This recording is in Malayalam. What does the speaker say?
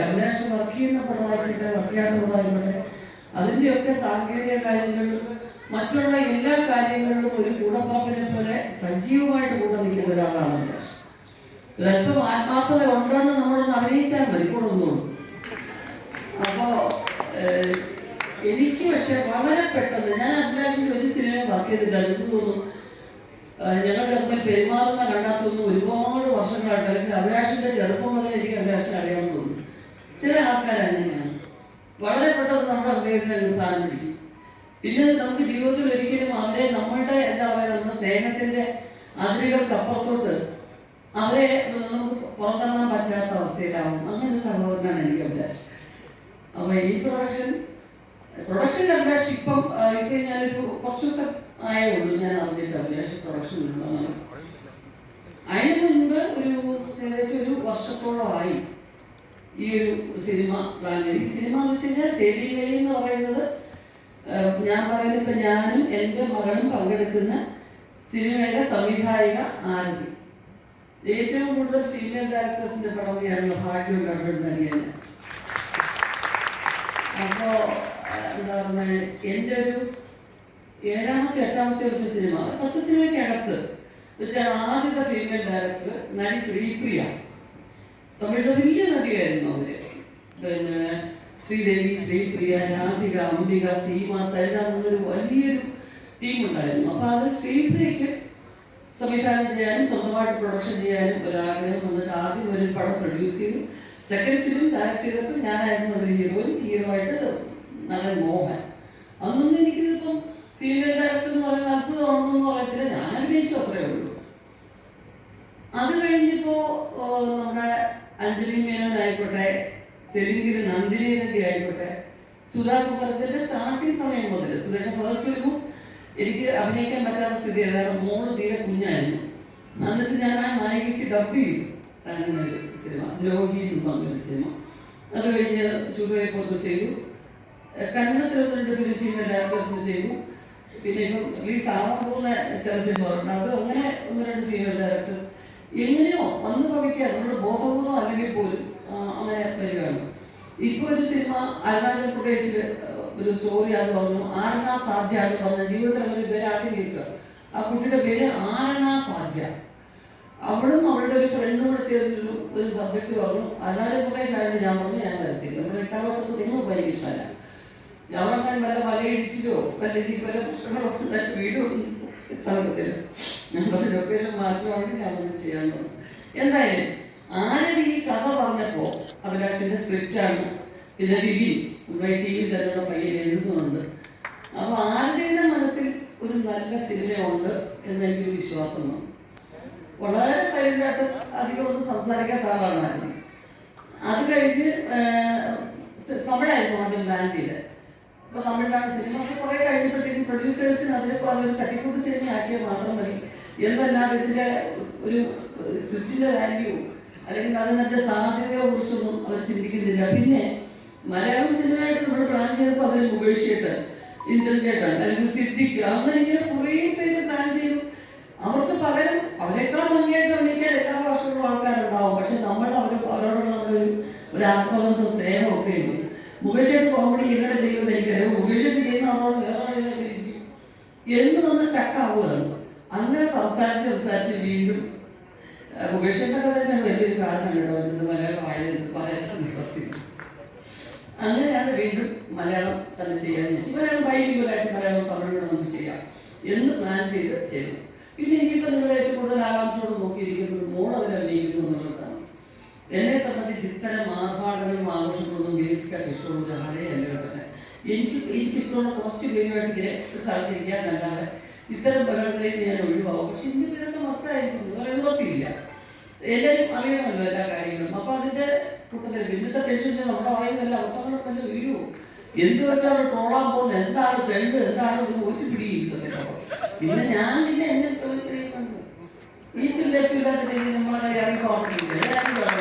അഭിലാഷ് വർക്ക് ചെയ്യുന്ന പടമായിക്കോട്ടെ വർക്ക് ചെയ്യാത്ത പടമായിക്കോട്ടെ അതിന്റെയൊക്കെ സാങ്കേതിക കാര്യങ്ങളിലും മറ്റുള്ള എല്ലാ കാര്യങ്ങളിലും ഒരു കൂടപ്പറപ്പിനെ പോലെ സജീവമായിട്ട് കൂടെ നിൽക്കുന്ന ഒരാളാണ് ഒരല്പം ആത്മാർത്ഥത ഉണ്ടെന്ന് നമ്മളൊന്ന് അഭിനയിച്ചാൽ മതി കൂടെ ഒന്നുള്ളൂ അപ്പോ എനിക്ക് പക്ഷെ വളരെ പെട്ടെന്ന് ഞാൻ അഭിലാഷിന്റെ ഒരു സിനിമയും വർക്ക് ചെയ്തില്ല എനിക്ക് തോന്നുന്നു ഞങ്ങളുടെ തമ്മിൽ പെരുമാറുന്ന കണ്ടാത്തൊന്നും ഒരുപാട് വർഷങ്ങളായിട്ട് അല്ലെങ്കിൽ അഭിലാഷിന്റെ ചെറുപ്പം മുതൽ എനിക്ക് അഭിലാഷിനെ അറിയാമെന്ന് തോന്നുന്നു ചില ആൾക്കാർ അങ്ങനെയാണ് വളരെ പെട്ടെന്ന് നമ്മുടെ ഹൃദയത്തിന് അങ്ങ് സ്ഥാനം പിടിക്കും. പിന്നെ നമുക്ക് ജീവിതത്തിൽ ഒരിക്കലും അവരെ നമ്മളുടെ എന്താ പറയുക നമ്മുടെ സ്നേഹത്തിന്റെ അതിരുകൾക്ക് അപ്പുറത്തോട്ട് അവരെ നമുക്ക് പുറത്തിറങ്ങാൻ പറ്റാത്ത അവസ്ഥയിലാവും. അങ്ങനെ ഒരു സഹോദരനാണ് എനിക്ക് അഭിലാഷ്. അപ്പൊ ഈ പ്രൊഡക്ഷൻ പ്രൊഡക്ഷൻ അഭിലാഷ് ഇപ്പം ഇപ്പം ഞാനൊരു കുറച്ച് ദിവസം ആയേ ഉള്ളൂ ഞാൻ അറിഞ്ഞിട്ട് അഭിലാഷ് പ്രൊഡക്ഷൻ ഉണ്ടെന്നാണ് അതിന് മുൻപ് ഒരു ഏകദേശം ഒരു വർഷത്തോളമായി ഈ ഒരു സിനിമ പ്ലാൻ ചെയ്തു. ഈ സിനിമ എന്ന് വെച്ച് കഴിഞ്ഞാൽ തെരുവേലി എന്ന് പറയുന്നത് ഞാൻ പറയുന്നത് ഇപ്പം ഞാനും എന്റെ മകളും പങ്കെടുക്കുന്ന സിനിമയുടെ സംവിധായിക ആരതി. ഏറ്റവും കൂടുതൽ ഫീമെയിൽ ഡയറക്ടേഴ്സിന്റെ പടം ചെയ്യാനുള്ള ഭാഗ്യം കണ്ടിട്ടുണ്ടെങ്കിൽ തന്നെയാണ് അപ്പോൾ എന്താ പറഞ്ഞാൽ എന്റെ ഒരു ഏഴാമത്തെ എട്ടാമത്തെ ഒരു സിനിമ. പത്ത് സിനിമയ്ക്കകത്ത് വെച്ചാൽ ആദ്യത്തെ ഫീമെയിൽ ഡയറക്ടർ നടി ശ്രീപ്രിയ. തമിഴിലെ വലിയ നടിയായിരുന്നു അവർ. പിന്നെ ശ്രീദേവി ശ്രീപ്രിയ രാധിക അംബിക സീമ സരിത എന്നൊരു വലിയൊരു ടീം ഉണ്ടായിരുന്നു. അപ്പൊ അത് ശ്രീപ്രിയക്ക് സംവിധാനം ചെയ്യാനും സ്വന്തമായിട്ട് പ്രൊഡക്ഷൻ ചെയ്യാനും ഒരു ആഗ്രഹം വന്നിട്ട് ആദ്യം ഒരു പടം പ്രൊഡ്യൂസ് ചെയ്തു. സെക്കൻഡ് ഫിലിം ഡയറക്ട് ചെയ്തപ്പോൾ ഞാനായിരുന്നു അതിൽ ഹീറോയിൻ ഹീറോ ആയിട്ട് നടൻ മോഹൻ. അന്നൊന്നും എനിക്കിതിപ്പം ഫീമെയിൽ ഡയറക്ടർ എന്ന് പറയുന്ന അത്ഭുതമാണെന്നൊന്നും പറയത്തില്ല ഞാൻ അഭിനയിച്ചു അത്രേ ഉള്ളൂ. അത് അഞ്ജലി മേനോൻ ആയിക്കോട്ടെ തെലുങ്കിൽ നന്ദിനി റെഡ്ഡി ആയിക്കോട്ടെ സുധാ കുമാരത്തിന്റെ സ്റ്റാർട്ടിങ് സമയം മുതൽ സുധയുടെ ഫസ്റ്റ് ഫിലിമും എനിക്ക് അഭിനയിക്കാൻ പറ്റാത്ത സ്ഥിതി കാരണം മോൾ തീരെ കുഞ്ഞായിരുന്നു. എന്നിട്ട് ഞാൻ ആ നായികയ്ക്ക് ഡബ് ചെയ്തു. സിനിമ ദ്രോഹി എന്ന് പറഞ്ഞൊരു സിനിമ അത് കഴിഞ്ഞ് ശുഭയെ പുറത്ത് ചെയ്തു. ഏഹ് കന്നഡത്തിലൊക്കെ രണ്ട് ഫിലിം ഫീമെയിൽ ഡയറക്ടേഴ്സിന് ചെയ്തു. പിന്നെ ഇപ്പം റിലീസ് ആവാൻ പോകുന്ന ചില സിനിമകളുണ്ട് അത് അങ്ങനെ ഒന്ന് രണ്ട് ഫീമെയിൽ ഡയറക്ടേഴ്സ് എങ്ങനെയോ വന്ന് ഭവിക്കാൻ നമ്മുടെ ബോധപൂർവം അല്ലെങ്കിൽ പോലും അങ്ങനെ വരികയാണ്. ഇപ്പൊ ഒരു സിനിമ അരുണാചൽ പ്രദേശിൽ ഒരു സ്റ്റോറി അത് പറഞ്ഞു ആരണാ സാധ്യ എന്ന് പറഞ്ഞ ജീവിതത്തിൽ അങ്ങനെ പേര് ആദ്യം കേൾക്കുക. ആ കുട്ടിയുടെ പേര് ആരണാ സാധ്യ. അവളും അവളുടെ ഒരു ഫ്രണ്ടും കൂടെ ചേർന്നൊരു ഒരു സബ്ജക്ട് പറഞ്ഞു. അരുണാചൽ പ്രദേശ് ആയതുകൊണ്ട് ഞാൻ പറഞ്ഞു ഞാൻ വരത്തില്ല. നമ്മുടെ എട്ടാം വർഷത്തിൽ നിങ്ങൾ ഇഷ്ടമല്ല. ഞങ്ങളങ്ങനെ വല്ല മലയിടിച്ചിലോ അല്ലെങ്കിൽ വല്ല പ്രശ്നങ്ങളോ വീടും തലപ്പത്തില്ല പറഞ്ഞ ലൊക്കേഷൻ മാറ്റുവാണെങ്കിൽ ഞാൻ ഒന്ന് ചെയ്യാൻ തോന്നും എന്തായാലും ആരും ഈ കഥ പറഞ്ഞപ്പോൾ അഭിലാഷിന്റെ സ്ക്രിപ്റ്റാണ് പിന്നെ വിപി നമ്മുടെ ടി വി തന്നെയുള്ള പയ്യൻ എഴുതുന്നുണ്ട്. അപ്പൊ ആരുടെ മനസ്സിൽ ഒരു നല്ല സിനിമയുണ്ട് എന്നെനിക്കൊരു വിശ്വാസം വളരെ സൈലന്റ് ആയിട്ട് അധികം ഒന്നും സംസാരിക്കാത്ത ആളാണ് ആരതി അത് കഴിഞ്ഞ് തമിഴായിരുന്നു ആദ്യം പ്ലാൻ ചെയ്തത്. ഇപ്പൊ തമിഴിലാണ് സിനിമ കുറെ കഴിഞ്ഞപ്പോഴത്തേക്കും പ്രൊഡ്യൂസേഴ്സിന് അതിലിപ്പോ അതൊരു തട്ടിക്കൂട്ട് സിനിമ ആക്കിയാൽ മാത്രം മതി. എന്നല്ലാതെ ഇതിന്റെ ഒരു സ്ക്രിപ്റ്റിന്റെ വാല്യൂ അല്ലെങ്കിൽ അതിനൊക്കെ സാധ്യതയെ കുറിച്ചൊന്നും അവർ ചിന്തിക്കുന്നില്ല. പിന്നെ മലയാളം സിനിമയായിട്ട് നമ്മൾ പ്ലാൻ ചെയ്തപ്പോൾ അതിൽ മുകേഷ് ചേട്ടൻ ഇന്ദ്രചേട്ടൻ അല്ലെങ്കിൽ സിദ്ദിഖ് അങ്ങനെ ഇങ്ങനെ കുറേ പേര് പ്ലാൻ ചെയ്തു. അവർക്ക് പകരം അവരെക്കാൾ ഭംഗിയായിട്ട് അഭിനയിക്കാൻ എല്ലാ ഭാഷകളിലും ആൾക്കാരുണ്ടാവും. പക്ഷെ നമ്മൾ അവർ അവരോടുള്ള നമ്മുടെ ഒരു ആത്മബന്ധം സ്നേഹമൊക്കെ ഉണ്ട്. മുകേഷ് കോമഡി എങ്ങനെ ചെയ്യുമെന്ന് എനിക്കറിയാം. മുകേഷ് ചെയ്യുന്ന ആളോട് വേറെ. എന്ന് നമ്മൾ സ്റ്റക്കാവുകയാണ് അങ്ങനെ സംസാരിച്ച് സംസാരിച്ച് വീണ്ടും ആ, തന്നെ വലിയൊരു കാരണം കേട്ടോ. ഇന്ന് മലയാളം ആയത് മലയാളം അങ്ങനെയാണ് വീണ്ടും മലയാളം തന്നെ ചെയ്യാൻ ചേച്ചി മലയാളം ബൈലിംഗലായിട്ട് മലയാളം തമിഴിലൂടെ നമുക്ക് ചെയ്യാം. എന്ന് പ്ലാൻ ചെയ്ത് ചെയ്തു. പിന്നെ ഇനിയിപ്പോൾ നിങ്ങൾ ഏറ്റവും കൂടുതൽ ആകാംക്ഷയോട് നോക്കിയിരിക്കുന്നത് മോൾ അതിൽ അഭിനയിക്കുന്നു എന്നുള്ളതാണ്. എന്നെ സംബന്ധിച്ച് ഇത്തരം ആർഭാടങ്ങളും ആഘോഷങ്ങളൊന്നും ബേസിക്കായിട്ട് ഇഷ്ടമുള്ള ഒരാളെ അല്ല കേട്ടോ. എനിക്ക് എനിക്ക് ഇഷ്ടമുള്ള കുറച്ച് പേരുമായിട്ട് ഇങ്ങനെ ഒരു അല്ലാതെ ഇത്തരം ബഹളങ്ങളിൽ ഞാൻ ഒഴിവാകും പക്ഷെ ഇന്ന് ഇതൊക്കെ മസ്റ്റായിരിക്കും നിങ്ങൾ നിവർത്തിയില്ല എല്ലാവരും അറിയണമല്ലോ എല്ലാ കാര്യങ്ങളും. അപ്പൊ അതിന്റെ കൂട്ടത്തിൽ ഇന്നത്തെ ടെൻഷൻ നമ്മുടെ വായുന്നല്ല അബദ്ധങ്ങളൊക്കെ തന്നെ വീഴുമോ എന്ത് വെച്ചാണ് ട്രോളാൻ പോകുന്നത്? എന്താണ് തെണ്ട് എന്താണ് ഇത്? ഒരു പിടിയും പിന്നെ ഞാൻ പിന്നെ എന്നെ ഈ ചില്ല ചില്ലാത്ത രീതിയിൽ നമ്മളെ ഇറങ്ങി പോകണമെന്നില്ല